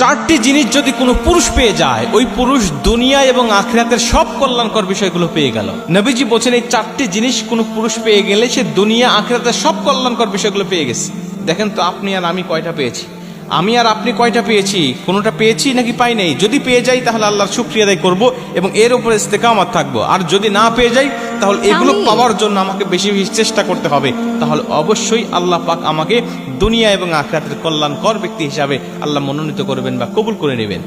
চারটি জিনিস যদি কোনো পুরুষ পেয়ে যায়, ওই পুরুষ দুনিয়া এবং আখিরাতের সব কল্যাণকর বিষয়গুলো পেয়ে গেল। নবীজি বলছেন, এই চারটি জিনিস কোনো পুরুষ পেয়ে গেলে সে দুনিয়া, আখিরাতের সব কল্যাণকর বিষয়গুলো পেয়ে গেছে। দেখেন তো আপনি আর আমি কয়টা পেয়েছি? আমি আর আপনি কয়টা পেয়েছি? কোনোটা পেয়েছি নাকি পাই নাই? যদি পেয়ে যাই তাহলে আল্লাহর শুক্রিয়া আদায় করব এবং এর উপরে ইস্তেকামাত থাকব। আর যদি না পেয়ে যাই তাহলে এগুলো পাওয়ার জন্য আমাকে বেশি বেশি চেষ্টা করতে হবে। তাহলে অবশ্যই আল্লাহ পাক আমাকে দুনিয়া এবং আখরাতের কল্যাণকর ব্যক্তি হিসাবে আল্লাহ মনোনীত করবেন বা কবুল করে নেবেন।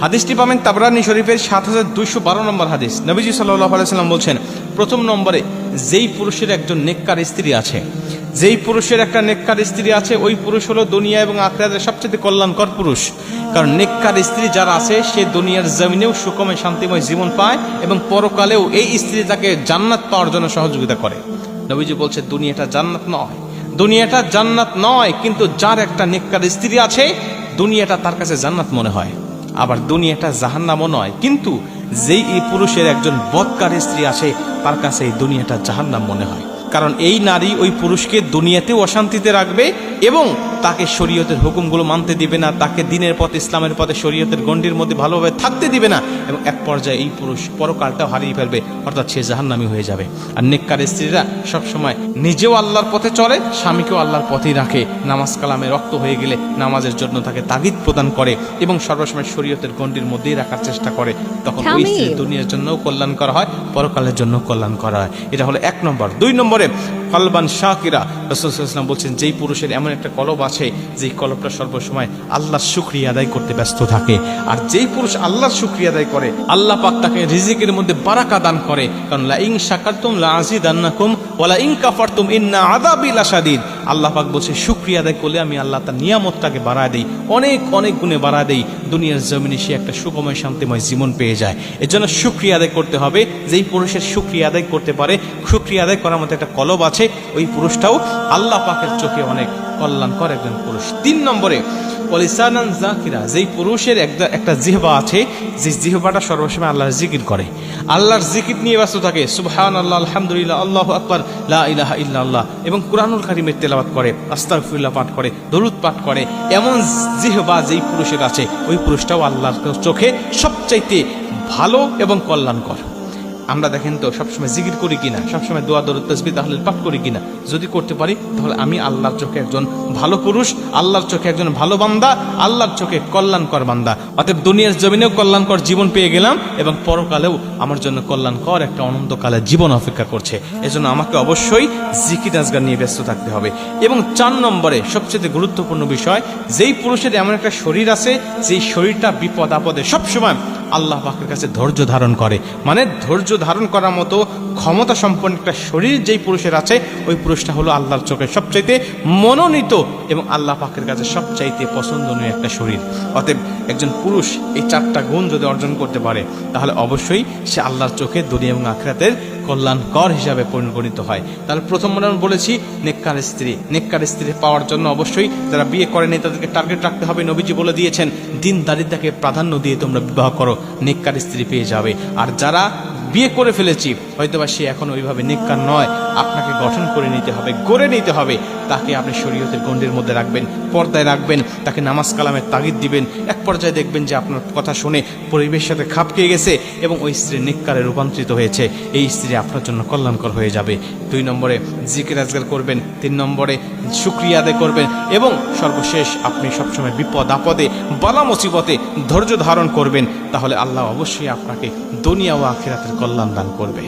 হাদিসটি পাবেন তাবরানি শরীফের সাত হাজার দুইশো বারো নম্বর হাদিস। নবীজি সাল্লাহ আলাইসাল্লাম বলছেন প্রথম নম্বরে যেই পুরুষের একজন নেককার স্ত্রী আছে যেই পুরুষের একটা নেককার স্ত্রী আছে, ওই পুরুষ হলো দুনিয়া এবং আখরাতের সবচেয়ে কল্যাণকর পুরুষ। কারণ নেককার স্ত্রী যারা আছে, সে দুনিয়ার জমিনেও সুকমে শান্তিময় জীবন পায় এবং পরকালেও এই স্ত্রী তাকে জান্নাত পাওয়ার জন্য সহযোগিতা করে। নবীজি বলছে, দুনিয়াটা জান্নাত নয়। দুনিয়াটা জান্নাত নয়, কিন্তু যার একটা নেককার স্ত্রী আছে, দুনিয়াটা তার কাছে জান্নাত মনে হয়। আবার দুনিয়াটা জাহান্নামও নয়, কিন্তু যেই এই পুরুষের একজন বৎকার স্ত্রী আছে, তার কাছে এই দুনিয়াটা জাহান্নাম মনে হয়। কারণ এই নারী ওই পুরুষকে দুনিয়াতেও অশান্তিতে রাখবে এবং তাকে শরীয়তের হুকুমগুলো মানতে দিবে না তাকে দিনের পথে ইসলামের পথে শরীয়তের গণ্ডির মধ্যে ভালোভাবে থাকতে দিবে না এবং এক পর্যায়ে এই পুরুষ পরকালটাও হারিয়ে ফেলবে অর্থাৎ সে জাহান্নামি হয়ে যাবে। আর নেককার স্ত্রীরা সবসময় নিজেও আল্লাহর পথে চলে স্বামীকেও আল্লাহর পথেই রাখে। নামাজ কালামে রক্ত হয়ে গেলে নামাজের জন্য তাকে তাগিদ প্রদান করে এবং সর্বসময় শরীয়তের গণ্ডির মধ্যেই রাখার চেষ্টা করে। তখন ওই। স্ত্রী দুনিয়ার জন্যও কল্যাণ করা হয় পরকালের জন্য কল্যাণ করা হয়। এটা হলো এক নম্বর। দুই নম্বরে কলবান শাকিরা রসুলাম বলছেন, যেই পুরুষের এমন একটা কলব আছে, যেই কলবটা সর্বসময় আল্লাহ শুক্রিয়া আদায় করতে ব্যস্ত থাকে। আর যেই পুরুষ আল্লাহর শুক্রিয়া আদায় করে, আল্লাহ পাক তাকে রিজিকের মধ্যে বারাকা দান করে। কারণ লা ইং শাকারতুম লা আজিদান্নাকুম ওয়ালা ইং কাফারতুম ইন্না আদাবিল লাশাদীদ। আল্লাহ পাক বলছে, শুক্রিয়া আদায় করলে আমি আল্লাহ তার নিয়ামতটাকে বাড়ায় দেই, অনেক অনেক গুণে বাড়ায় দেই। দুনিয়ার জমিনে সে একটা সুখময়, শান্তিময় জীবন পেয়ে যায়। এর জন্য শুক্রিয়া আদায় করতে হবে। যেই পুরুষের শুক্রিয়া আদায় করতে পারে, শুক্রিয়া আদায় করার মতো একটা কলব আছে, ওই পুরুষটাও আল্লাহ পাকের চোখে অনেক কল্যাণকর একজন পুরুষ। তিন নম্বরে অলিসানান জাকিরা যেই পুরুষের একটা একটা জিহবা আছে, যে জিহবাটা সর্বসময় আল্লাহর জিকির করে। আল্লাহর জিকির নিয়ে ব্যস্ত থাকে। সুবহান আল্লাহ আলহামদুলিল্লাহ, আল্লাহ আকবর, লা ইলাহা ইল্লাল্লাহ। এবং কুরআনুল কারিমের তেলাওয়াত করে আস্তাফুল্লাহ পাঠ করে, দরুদ পাঠ করে, এমন জিহবা যেই পুরুষের আছে ওই পুরুষটাও আল্লাহর চোখে সবচাইতে ভালো এবং কল্যাণকর। আমরা দেখেন তো সবসময় জিকির করি কিনা, সবসময় দোয়া, দরুদ তসবি তাহলে পাঠ করি কিনা। যদি করতে পারি, তাহলে আমি আল্লাহর চোখে একজন ভালো পুরুষ, আল্লাহর চোখে একজন ভালো বান্দা, আল্লাহর চোখে কল্যাণকর বান্দা। অতএব দুনিয়ার জমিনেও কল্যাণকর জীবন পেয়ে গেলাম এবং পরকালেও আমার জন্য কল্যাণকর একটা অনন্তকালের জীবন অপেক্ষা করছে। এজন্য আমাকে অবশ্যই জিকির আজগার নিয়ে ব্যস্ত থাকতে হবে। এবং চার নম্বরে সবচেয়ে গুরুত্বপূর্ণ বিষয়, যেই পুরুষের এমন একটা শরীর আছে, যেই শরীরটা বিপদ আপদে সবসময় আল্লাহ পাকের কাছে ধৈর্য ধারণ করে। মানে ধৈর্য ধারণ করার মতো ক্ষমতা সম্পন্ন একটা শরীর যেই পুরুষের আছে, ওই পুরুষটা হলো আল্লাহর চোখে সবচাইতে মনোনীত এবং আল্লাহ পাকের কাছে সবচাইতে পছন্দনীয় একটা শরীর। অতএব একজন পুরুষ এই চারটা গুণ যদি অর্জন করতে পারে, তাহলে অবশ্যই সে আল্লাহর চোখে দুনিয়া এবং আখরাতের কল্যাণকর হিসাবে পরিগণিত হয়। তাহলে প্রথম মনে বলেছি, নেককার স্ত্রী। নেককার স্ত্রী পাওয়ার জন্য অবশ্যই যারা বিয়ে করেনি তাদেরকে টার্গেট রাখতে হবে। নবীজি বলে দিয়েছেন, দিন দারিদ্রাকে প্রাধান্য দিয়ে তোমরা বিবাহ করো। নেককার স্ত্রী পেয়ে যাবে। আর যারা বিয়ে করে ফেলেছি। হয়তোবা সে এখন ওইভাবে নেককার নয়। আপনাকে গঠন করে নিতে হবে, গড়ে নিতে হবে। তাকে আপনি শরীয়তের গণ্ডির মধ্যে রাখবেন, পর্দায় রাখবেন, তাকে নামাজ কালামের তাগিদ দিবেন। এক পর্যায়ে দেখবেন যে আপনার কথা শুনে পরিবেশের সাথে খাপ খেয়ে গেছে এবং ওই স্ত্রী নেককারে রূপান্তরিত হয়েছে। এই স্ত্রী আপনার জন্য কল্যাণকর হয়ে যাবে। দুই নম্বরে জিকির আজগার করবেন, তিন নম্বরে শুক্রিয়া আদায় করবেন এবং সর্বশেষ আপনি সবসময় বিপদ, আপদে, বালা মুসিবতে ধৈর্য ধারণ করবেন। তাহলে আল্লাহ অবশ্যই আপনাকে দুনিয়া ও আখিরাতের কল্যাণ দান করবে।